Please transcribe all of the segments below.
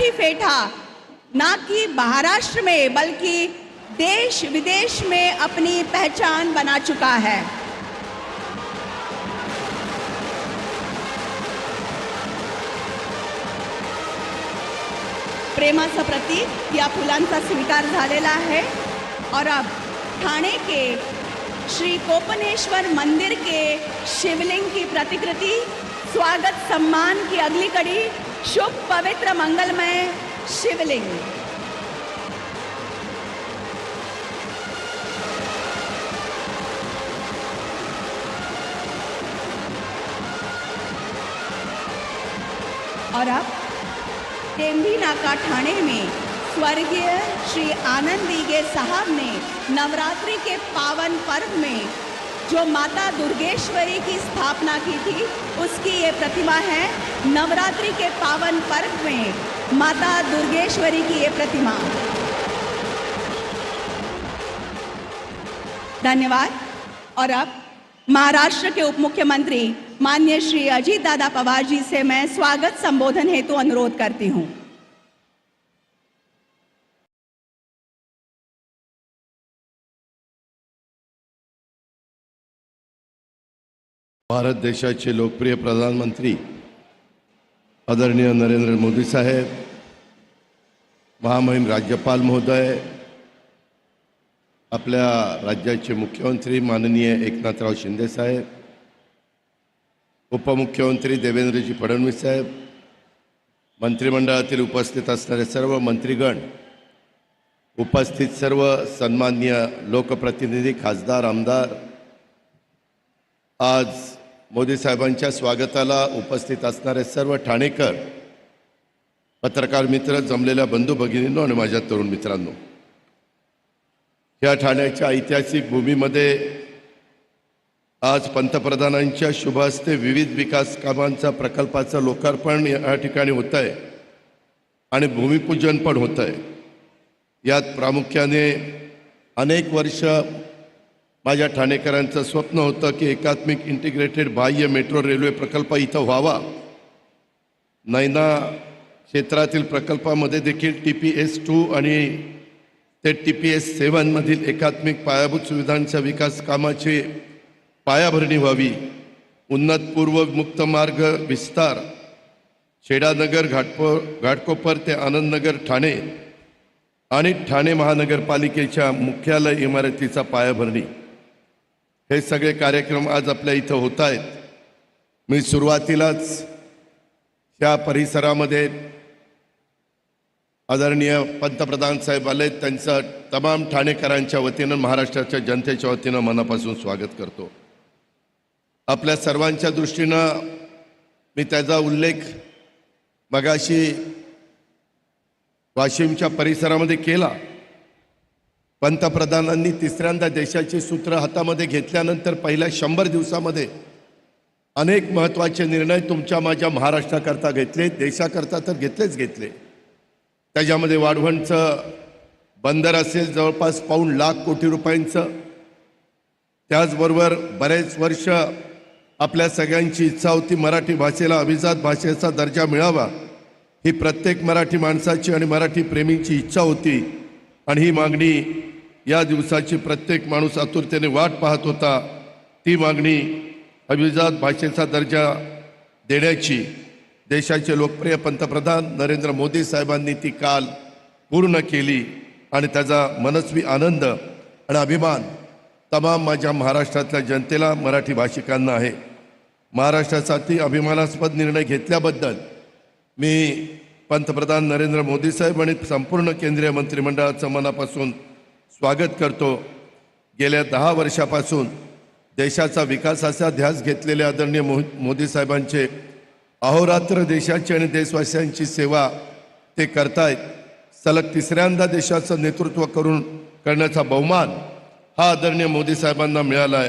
फेटा ना कि महाराष्ट्र में, बल्कि देश विदेश में अपनी पहचान बना चुका है। प्रेमा प्रेमाचं प्रतीक या फुलांचा स्वीकार झालेला आहे और अब ठाणे के श्री कोपनेश्वर मंदिर के शिवलिंग की प्रतिकृति, स्वागत सम्मान की अगली कड़ी शुभ पवित्र मंगलमय शिवलिंग। और अब टेम्बी नाका ठाणे में स्वर्गीय श्री आनंद दीगे साहब ने नवरात्रि के पावन पर्व में जो माता दुर्गेश्वरी की स्थापना की थी, उसकी ये प्रतिमा है नवरात्रि के पावन पर्व में माता दुर्गेश्वरी की ये प्रतिमा। धन्यवाद। और अब महाराष्ट्र के उप मुख्यमंत्री माननीय श्री अजीत दादा पवार जी से मैं स्वागत संबोधन हेतु अनुरोध करती हूँ। भारत देशाचे लोकप्रिय प्रधानमंत्री आदरणीय नरेंद्र मोदी साहेब महामहिम राज्यपाल महोदय आपल्या राज्याचे मुख्यमंत्री माननीय एकनाथराव शिंदे साहेब उपमुख्यमंत्री देवेंद्रजी फडणवीस साहेब मंत्रिमंडळातील उपस्थित असणारे सर्व मंत्रीगण उपस्थित सर्व सन्माननीय लोकप्रतिनिधी खासदार आमदार आज मोदी साहेबांच्या स्वागताला उपस्थित असणारे सर्व ठाणेकर पत्रकार मित्र जमलेल्या बंधू भगिनींनो आणि माझ्या तरुण मित्रांनो या ठाण्याच्या ऐतिहासिक भूमीमध्ये आज पंतप्रधानांच्या शुभ हस्ते विविध विकास कामांचा प्रकल्पाचं लोकार्पण या ठिकाणी होत आहे आणि भूमिपूजन पण होत आहे यात प्रामुख्याने अनेक वर्ष माझ्या ठाणेकरांचं स्वप्न होतं की एकात्मिक इंटिग्रेटेड बाह्य मेट्रो रेल्वे प्रकल्प इथं व्हावा. नैना क्षेत्रातील प्रकल्पामध्ये देखील टी पी एस टू आणि ते टी पी एस सेवनमधील एकात्मिक पायाभूत सुविधांच्या विकास कामाची पायाभरणी व्हावी. उन्नत पूर्व मुक्त मार्ग विस्तार. शेडानगर घाटपो घाटकोपर ते आनंदनगर ठाणे आणि ठाणे महानगरपालिकेच्या मुख्यालय इमारतीचा पायाभरणी. हे सगळे कार्यक्रम आज आपल्या इथं होत आहेत. मी सुरुवातीलाच ह्या परिसरामध्ये आदरणीय पंतप्रधान साहेब आले त्यांचं तमाम ठाणेकरांच्या वतीनं महाराष्ट्राच्या जनतेच्या वतीनं मनापासून स्वागत करतो. आपल्या सर्वांच्या दृष्टीनं मी त्याचा उल्लेख मगाशी वाशिमच्या परिसरामध्ये केला. पंतप्रधानांनी तिसऱ्यांदा देशाची सूत्र हातामध्ये घेतल्यानंतर पहिल्या शंभर दिवसामध्ये अनेक महत्त्वाचे निर्णय तुमच्या माझ्या महाराष्ट्राकरता घेतले देशाकरता तर घेतलेच घेतले. त्याच्यामध्ये वाढवणचं बंदर असेल जवळपास पाऊण लाख कोटी रुपयांचं. त्याचबरोबर बरेच वर्ष आपल्या सगळ्यांची इच्छा होती मराठी भाषेला अभिजात भाषेचा दर्जा मिळावा. ही प्रत्येक मराठी माणसाची आणि मराठी प्रेमींची इच्छा होती. आणि ही मागणी या दिवसाची प्रत्येक माणूस आतुरतेने वाट पाहत होता. ती मागणी अभिजात भाषेचा दर्जा देण्याची देशाचे लोकप्रिय पंतप्रधान नरेंद्र मोदी साहेबांनी ती काल पूर्ण केली आणि त्याचा मनस्वी आनंद आणि अभिमान तमाम माझ्या महाराष्ट्रातल्या जनतेला मराठी भाषिकांना आहे. महाराष्ट्रासाठी अभिमानास्पद निर्णय घेतल्याबद्दल मी पंतप्रधान नरेंद्र मोदी साहेब आणि संपूर्ण केंद्रीय मंत्रिमंडळाचं मनापासून स्वागत करतो. गेल्या दहा वर्षापासून देशाचा विकासाचा ध्यास घेतलेले आदरणीय मो मोदी साहेबांचे अहोरात्र देशाची आणि देशवासियांची सेवा ते करतायत. सलग तिसऱ्यांदा देशाचं नेतृत्व करून करण्याचा बहुमान हा आदरणीय मोदी साहेबांना मिळाला आहे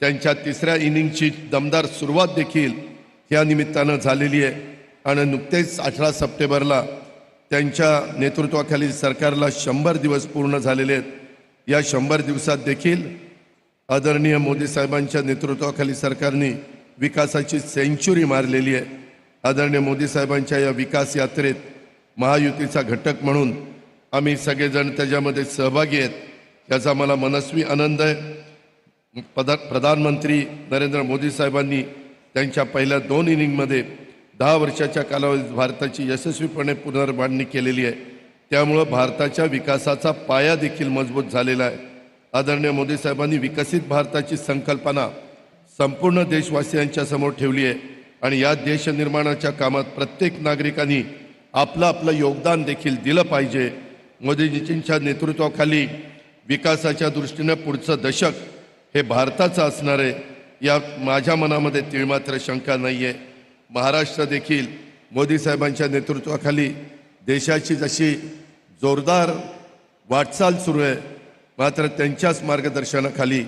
त्यांच्या तिसऱ्या इनिंगची दमदार सुरुवात देखील या निमित्तानं झालेली आहे. आणि नुकतेच अठरा सप्टेंबरला त्यांच्या नेतृत्वाखाली सरकारला शंभर दिवस पूर्ण झालेले आहेत. या शंभर दिवसात देखील आदरणीय मोदी साहेबांच्या नेतृत्वाखाली सरकारने विकासाची सेंच्युरी मारलेली आहे. आदरणीय मोदी साहेबांच्या या विकास यात्रेत महायुतीचा घटक म्हणून आम्ही सगळेजण त्याच्यामध्ये सहभागी आहेत. याचा मला मनस्वी आनंद आहे. पदा प्रधानमंत्री नरेंद्र मोदी साहेबांनी त्यांच्या पहिल्या दोन इनिंगमध्ये दहा वर्षाच्या कालावधीत भारताची यशस्वीपणे पुनर्बांधणी केलेली आहे. त्यामुळं भारताच्या विकासाचा पाया देखील मजबूत झालेला आहे. आदरणीय मोदी साहेबांनी विकसित भारताची संकल्पना संपूर्ण देशवासियांच्या समोर ठेवली आहे. आणि या देशनिर्माणाच्या कामात प्रत्येक नागरिकांनी आपलं आपलं योगदान देखील दिलं पाहिजे. मोदीजींच्या नेतृत्वाखाली विकासाच्या दृष्टीनं पुढचं दशक हे भारताचं असणार आहे. या माझ्या मनामध्ये तिळमात्र शंका नाही आहे महाराष्ट्र देखील मोदी साहेबांच्या नेतृत्वाखाली देशाची जशी जोरदार वाटचाल सुरू आहे मात्र त्यांच्याच मार्गदर्शनाखाली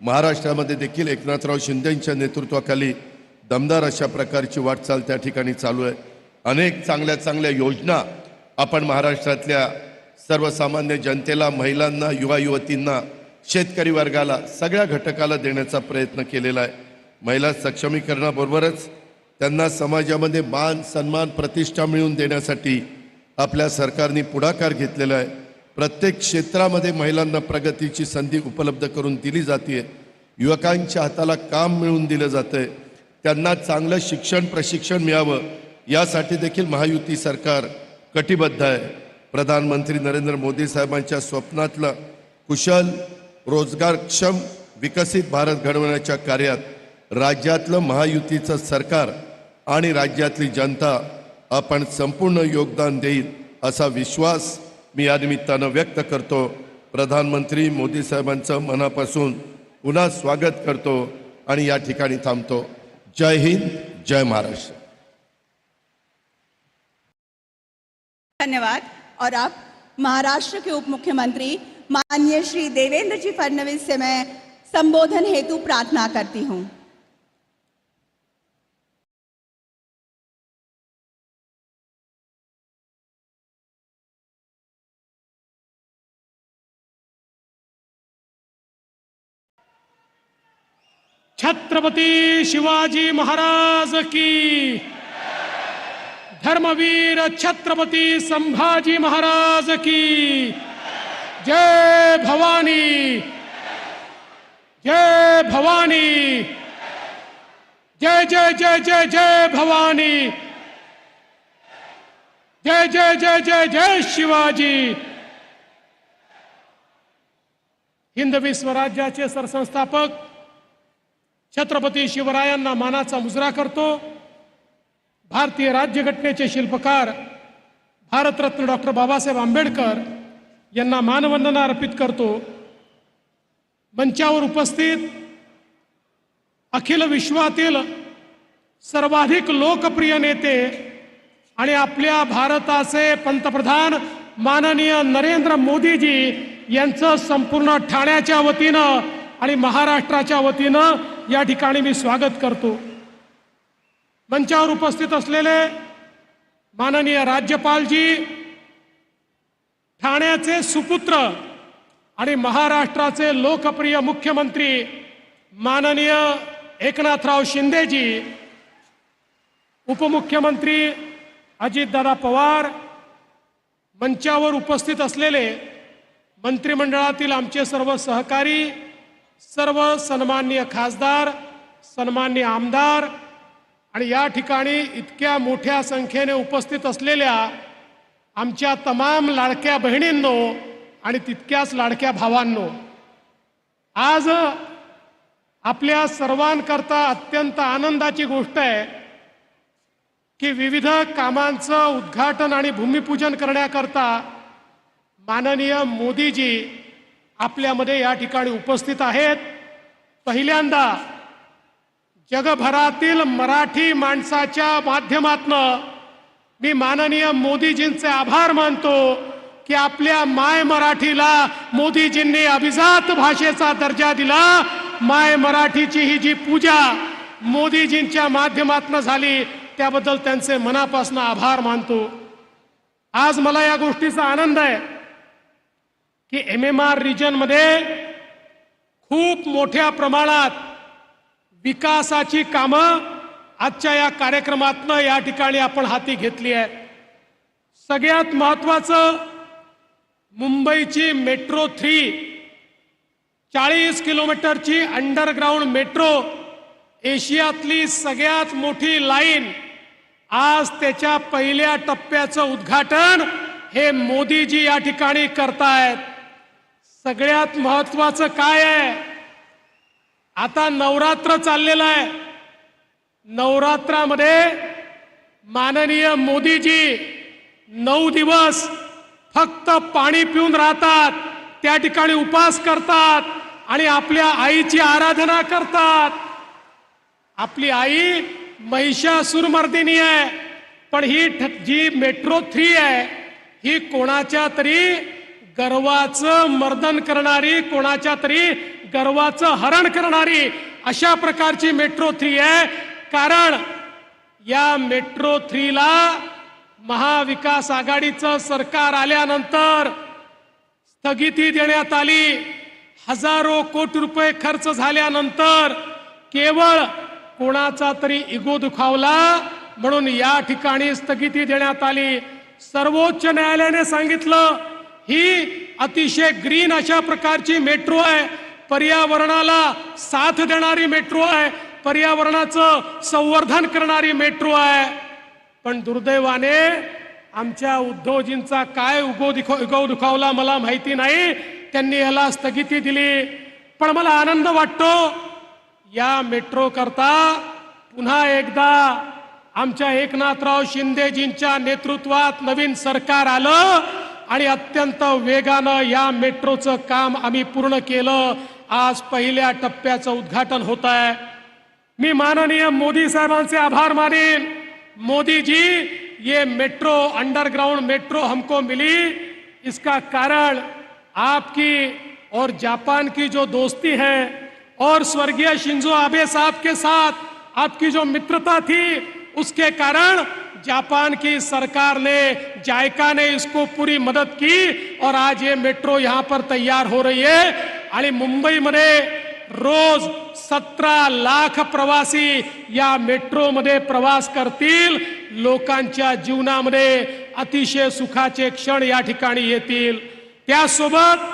महाराष्ट्रामध्ये देखील एकनाथराव शिंदेंच्या नेतृत्वाखाली दमदार अशा प्रकारची वाटचाल त्या ठिकाणी चालू आहे. अनेक चांगल्या चांगल्या योजना आपण महाराष्ट्रातल्या सर्वसामान्य जनतेला महिलांना युवा युवतींना शेतकरी वर्गाला सगळ्या घटकाला देण्याचा प्रयत्न केलेला आहे. महिला सक्षमीकरणाबरोबरच त्यांना समाजामध्ये मान सन्मान प्रतिष्ठा मिळवून देण्यासाठी आपल्या सरकारने पुढाकार घेतलेला आहे. प्रत्येक क्षेत्रामध्ये महिलांना प्रगतीची संधी उपलब्ध करून दिली जाते. युवकांच्या हाताला काम मिळवून दिलं जातं. त्यांना चांगलं शिक्षण प्रशिक्षण मिळावं यासाठी देखील महायुती सरकार कटिबद्ध आहे. प्रधानमंत्री नरेंद्र मोदी साहेबांच्या स्वप्नातलं कुशल रोजगारक्षम विकसित भारत घडवण्याच्या कार्यात राज्यातलं महायुतीचं सरकार आणि राज्यातली जनता आपण संपूर्ण योगदान देईल असा विश्वास मी या निमित्तानं व्यक्त करतो. प्रधानमंत्री मोदी साहेबांचं मनापासून पुन्हा स्वागत करतो आणि या ठिकाणी थांबतो. जय हिंद जय महाराष्ट्र. धन्यवाद. और अब महाराष्ट्र के उप मुख्यमंत्री माननीय श्री देवेंद्र जी फडणवीस से मैं संबोधन हेतु प्रार्थना करती हूँ। छत्रपती शिवाजी महाराज की। धर्मवीर छत्रपती संभाजी महाराज की। जय भवानी। जय भवानी। जय जय जय जय जय भवानी। जय जय जय जय जय शिवाजी। हिंदवी स्वराज्याचे सरसंस्थापक छत्रपती शिवरायांना मानाचा मुजरा करतो. भारतीय राज्यघटनेचे शिल्पकार भारतरत्न डॉक्टर बाबासाहेब आंबेडकर यांना मानवंदना अर्पित करतो. मंचावर उपस्थित अखिल विश्वातील सर्वाधिक लोकप्रिय नेते आणि आपल्या भारताचे पंतप्रधान माननीय नरेंद्र मोदीजी यांचं संपूर्ण ठाण्याच्या वतीनं आणि महाराष्ट्राच्या वतीनं या ठिकाणी मी स्वागत करतो. मंचावर उपस्थित असलेले माननीय राज्यपालजी ठाण्याचे सुपुत्र आणि महाराष्ट्राचे लोकप्रिय मुख्यमंत्री माननीय एकनाथराव शिंदेजी उपमुख्यमंत्री अजितदादा पवार मंचावर उपस्थित असलेले मंत्रिमंडळातील आमचे सर्व सहकारी सर्व सन्मान्य खासदार सन्मान्य आमदार आणि या ठिकाणी इतक्या मोठ्या संख्येने उपस्थित असलेल्या आमच्या तमाम लाडक्या बहिणींनो आणि तितक्याच लाडक्या भावांनो आज आपल्या सर्वांकरता अत्यंत आनंदाची गोष्ट आहे की विविध कामांचं उद्घाटन आणि भूमिपूजन करण्याकरता माननीय मोदीजी आपल्यामध्ये या ठिकाणी उपस्थित आहेत. पहिल्यांदा जगभरातील मराठी माणसाच्या माध्यमातनं मी माननीय मोदीजींचे आभार मानतो की आपल्या माय मराठीला मोदीजींनी अभिजात भाषेचा दर्जा दिला. माय मराठीची ही जी पूजा मोदीजींच्या माध्यमातनं झाली त्याबद्दल त्यांचे मनापासून आभार मानतो. आज मला या गोष्टीचा आनंद आहे. की एम एम आर रिजनमध्ये खूप मोठ्या प्रमाणात विकासाची कामं आजच्या या कार्यक्रमातनं या ठिकाणी आपण हाती घेतली आहे सगळ्यात महत्वाचं मुंबईची मेट्रो थ्री चाळीस किलोमीटरची अंडरग्राऊंड मेट्रो एशियातली सगळ्यात मोठी लाईन आज त्याच्या पहिल्या टप्प्याचं उद्घाटन हे मोदीजी या ठिकाणी करतायत. सगळ्यात महत्वाचं काय आहे? आता नवरात्र चाललेलं आहे. नवरात्रामध्ये माननीय मोदीजी नऊ दिवस फक्त पाणी पिऊन राहतात. त्या ठिकाणी उपास करतात आणि आपल्या आईची आराधना करतात. आपली आई महिषासुरमर्दिनी आहे. पण ही ठ- जी मेट्रो थ्री आहे ही कोणाच्या तरी गर्वाचं मर्दन करणारी कोणाच्या तरी गर्वाचं हरण करणारी अशा प्रकारची मेट्रो थ्री आहे. कारण या मेट्रो थ्रीला महाविकास आघाडीचं सरकार आल्यानंतर स्थगिती देण्यात आली. हजारो कोटी रुपये खर्च झाल्यानंतर केवळ कोणाचा तरी इगो दुखावला म्हणून या ठिकाणी स्थगिती देण्यात आली. सर्वोच्च न्यायालयाने सांगितलं ही अतिशय ग्रीन अशा प्रकारची मेट्रो आहे. पर्यावरणाला साथ देणारी मेट्रो आहे. पर्यावरणाचं संवर्धन करणारी मेट्रो आहे. पण दुर्दैवाने आमच्या उद्धवजींचा काय उगो दिखो उगव दुखावला मला माहिती नाही. त्यांनी याला स्थगिती दिली. पण मला आनंद वाटतो या मेट्रो करता पुन्हा एकदा आमच्या एकनाथराव शिंदेजींच्या नेतृत्वात नवीन सरकार आलं. आणि अत्यंत वेगानं या मेट्रोचं काम आम्ही पूर्ण केलं. आज पहिल्या टप्प्याचं उद्घाटन होत आहे मी माननीय मोदी साहबांचे आभार मानेन. मोदी ये मेट्रो, अंडरग्राउंड मेट्रो हमको मिली. इसका कारण आपकी और जापान की जो दोस्ती है और स्वर्गीय शिंजो आबे साहब के साथ आपकी जो मित्रता थी, उसके कारण जापान की सरकार ने जायका ने इसको पूरी मदद की और आज ये मेट्रो यहाँ पर तैयार हो रही है। आणि मुंबईमध्ये रोज सतरा लाख प्रवासी या मेट्रोमध्ये प्रवास करतील। लोकांच्या जीवनामध्ये अतिशय सुखाचे क्षण या ठिकाणी येतील। त्यासोबत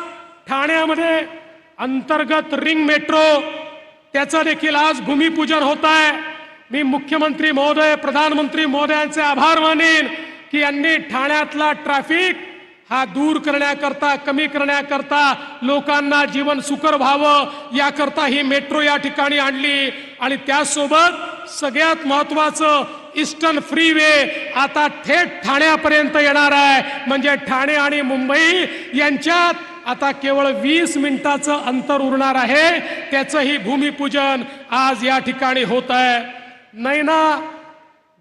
ठाण्यामध्ये अंतर्गत रिंग मेट्रो त्याचं देखील आज भूमिपूजन होत आहे। मी मुख्यमंत्री महोदय प्रधानमंत्री महोदयांचे आभार मानेन की यांनी ठाण्यातला ट्रॅफिक हा दूर करण्याकरता कमी करण्याकरता लोकांना जीवन सुकर व्हावं याकरता ही मेट्रो या ठिकाणी आणली. आणि त्यासोबत सगळ्यात महत्वाचं ईस्टर्न फ्रीवे आता थेट ठाण्यापर्यंत येणार आहे. म्हणजे ठाणे आणि मुंबई यांच्यात आता केवळ वीस मिनिटाचं अंतर उरणार आहे. त्याचंही भूमिपूजन आज या ठिकाणी होत आहे. नैना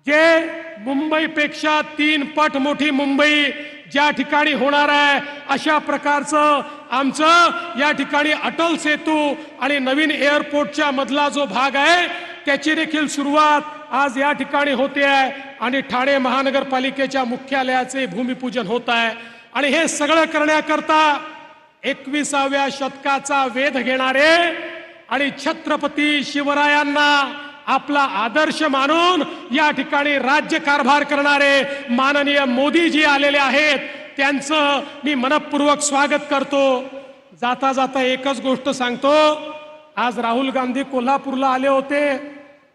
जे मुंबईपेक्षा तीन पट मोठी मुंबई ज्या ठिकाणी होणार आहे अशा प्रकारचं आमचं या ठिकाणी अटल सेतू आणि नवीन एअरपोर्टच्या मधला जो भाग आहे त्याची देखील सुरुवात आज या ठिकाणी होते आहे आणि ठाणे महानगरपालिकेच्या मुख्यालयाचे भूमिपूजन होत आहे. आणि हे सगळं करण्याकरता एकविसाव्या शतकाचा वेध घेणारे आणि छत्रपती शिवरायांना आपला आदर्श मानून या ठिकाणी राज्य कारभार करणारे माननीय मोदीजी आलेले आहेत. त्यांचं मी मनपूर्वक स्वागत करतो. जाता जाता एकच गोष्ट सांगतो. आज राहुल गांधी कोल्हापूरला आले होते.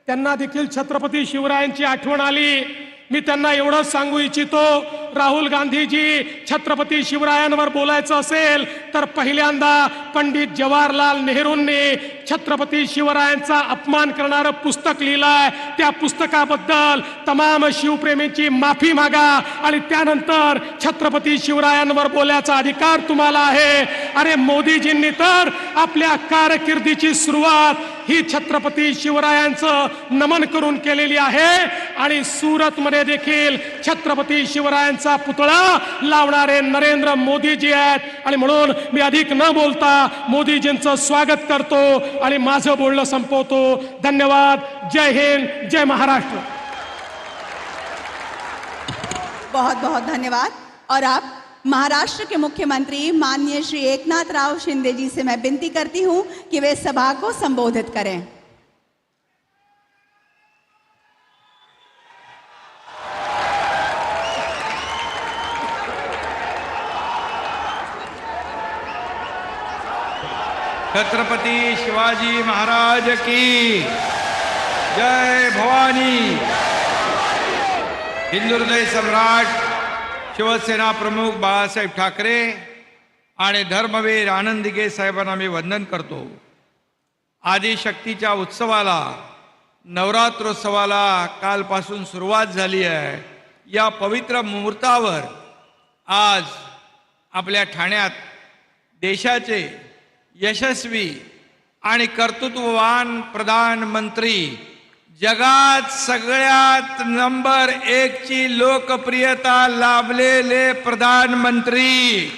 त्यांना देखील छत्रपती शिवरायांची आठवण आली. मी त्यांना एवढंच सांगू इच्छितो राहुल गांधीजी छत्रपती शिवरायांवर बोलायचं असेल तर पहिल्यांदा पंडित जवाहरलाल नेहरूंनी छत्रपती शिवरायांचा अपमान करणारं पुस्तक लिहिलंय. त्या पुस्तकाबद्दल तमाम शिवप्रेमींची माफी मागा आणि त्यानंतर छत्रपती शिवरायांवर बोलायचा अधिकार तुम्हाला आहे. अरे मोदीजींनी तर आपल्या कारकिर्दीची सुरुवात ही छत्रपती शिवरायांचं नमन करून केलेली आहे. आणि सुरतमध्ये देखील छत्रपती शिवरायांचा पुतळा लावणारे नरेंद्र मोदीजी आहेत. आणि म्हणून मी अधिक न बोलता मोदीजींचं स्वागत करतो. आणि माझं संपवतो धन्यवाद। जय हिंद, जय महाराष्ट्र। बहुत बहुत धन्यवाद। और आप, महाराष्ट्र के मुख्यमंत्री माननीय श्री एकनाथ राव शिंदे जी से मैं विनती करती हूँ कि वे सभा को संबोधित करें। छत्रपती शिवाजी महाराज की जय भवानी। हिंदू सम्राट शिवसेना प्रमुख बाळासाहेब ठाकरे आणि धर्मवीर आनंदिगे साहेबांना मी वंदन करतो. आदिशक्तीच्या उत्सवाला नवरात्रोत्सवाला कालपासून सुरुवात झाली आहे. या पवित्र मुहूर्तावर आज आपल्या ठाण्यात देशाचे यशस्वी आणि कर्तृत्ववान प्रधानमंत्री जगात सगळ्यात नंबर एकची लोकप्रियता लाभलेले प्रधानमंत्री.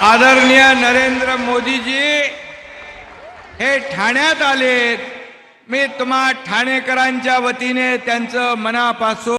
आदरणीय नरेंद्र मोदीजी हे ठाण्यात आलेत. मी तुम्हा ठाणेकरांच्या वतीने त्यांचं मनापासून